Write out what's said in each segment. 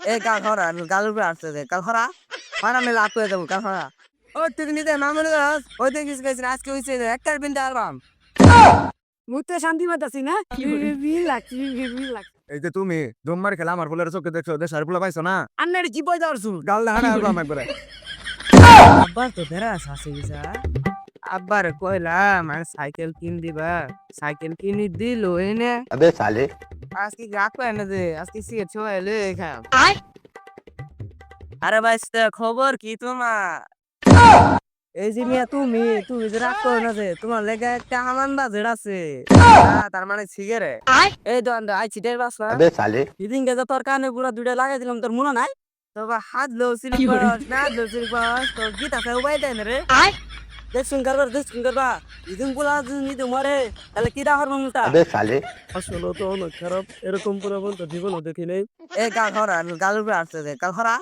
এ গাল খরা গাল উপরে আসতে দে গাল খরা? খরা নিয়ে লাভ করে নিতে মামুন দাস ওই দেখে কিছু গেছিস আজকে হয়েছে একটার বিন্দু অ্যালবাম মুহূর্তে শান্তি পাতাছি না? এই যে তুমি খেলা আমার ফুলের চোখে দেখছ দেশের না? আন্নার কি বই দাঁড়ছো গাল না হারা অ্যালবাম একবারে আব্বার তো বেড়া শাসে গেছে কইলাম সাইকেল কিন দিবা সাইকেল কিনি দিল এনে। আবে সালে। আজকে গাকো এনে দে আজকে সিয়ে ছোয়ে লে খাম আরে ভাই খবর কি তোমার এই যে মিয়া তুমি তুমি যে রাগ করো না যে তোমার লেগে একটা হামান বাজেট আছে তার মানে ছিগেরে এই দোকান আই ছিটের বাস না ইদিন গেছে তোর কানে পুরা দুইটা লাগাই দিলাম তোর মনে নাই তবে হাত লো সিলিপাস না লো সিলিপাস তো গীত আছে উপায় দেন রে আই দেখছুন করবা দেখছুন করবা ইদিন পোলা যদি তোমারে তাহলে কি দাহর মমতা আবে সালে আসলে তো অনেক খারাপ এরকম পোলাপন তো জীবনও দেখি নেই। এ কাল খরা গাল উপরে আসছে যে কাল খরা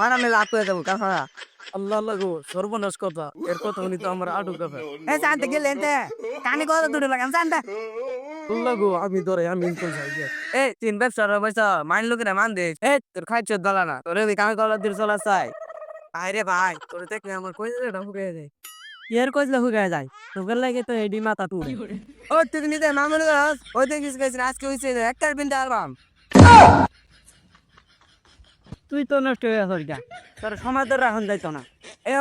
মানা মেলে আপু যাব কাল খরা আল্লাহ আল্লাহ গো সর্বনাশ কথা এর কথা উনি তো আমার আটু কাপে এ জানতে গেলে এতে কানে কথা দূরে লাগাম জানতে। আল্লাহ গো আমি ধরে আমি ইনকম যাই এ তিন ব্যবসা পয়সা মাইন লোকেরা মান দে। এ তোর খাইছ দলা না তোর ওই কামে কলা দিয়ে চলা চাই আরে ভাই তোর দেখলে আমার কই জায়গাটা ফুকে যায় ইয়ার কইলে হুগায় যায়। তোকে লাগে তো এডি মাথা টুরে ও তুই নিতে মামুনি দাস ওই দেখিস গেছিস আজকে হইছে একটা বিন্দু অ্যালবাম তুই তো নষ্ট হয়ে আসর গা তোর সময় তো রাখুন যাইতো না। এ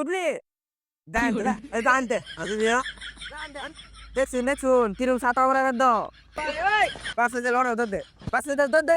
উঠলি। দান দে এ দান দে আজ দিয়া দেখছি দেখছুন তিরুম সাত আমরা কর দাও পাঁচে যে লড়ে দে। পাঁচে দে দে।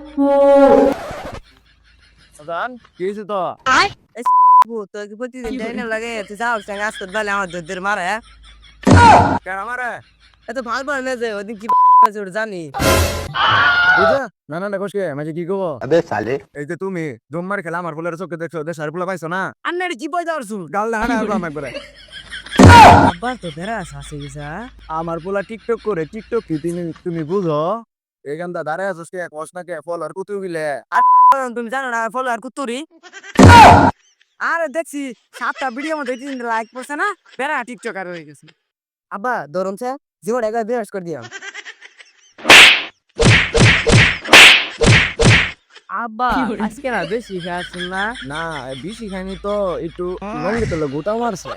জান কি হয়েছে তো তোকে প্রতিদিন ডাইনে লাগে তুই যাও সঙ্গে আসতে বেলা আমার দুধের মারে কেন মারে এত ভালো ভালো না যে ওদিন কি জানি বুঝা না না দেখো কে মাঝে কি করব আবে সালে এই যে তুমি জম্মার খেলা আমার ফুলের চোখে দেখছ ওদের সার ফুলা পাইছো না আন্নারে কি পয়সা করছ গাল দেখা না আসব আমার করে আব্বা তো বেড়া আছে আমার পোলা টিকটক করে টিকটক কি তুমি তুমি বুঝো এখানটা দাঁড়ায় আছিস কে? কস না কে? কুতু গিলে? তুমি জানো না ফলো আর কুত্তুরি আরে দেখছি সাতটা ভিডিও মধ্যে তিন লাইক পড়ছে না? বেড়া টিকটকার হয়ে গেছে। আব্বা ধরুন সে জীবন একবার বিরাজ করে দিও। আব্বা আজকে না বেশি খাচ্ছেন না? না বেশি খাইনি তো একটু গোটা মারছে।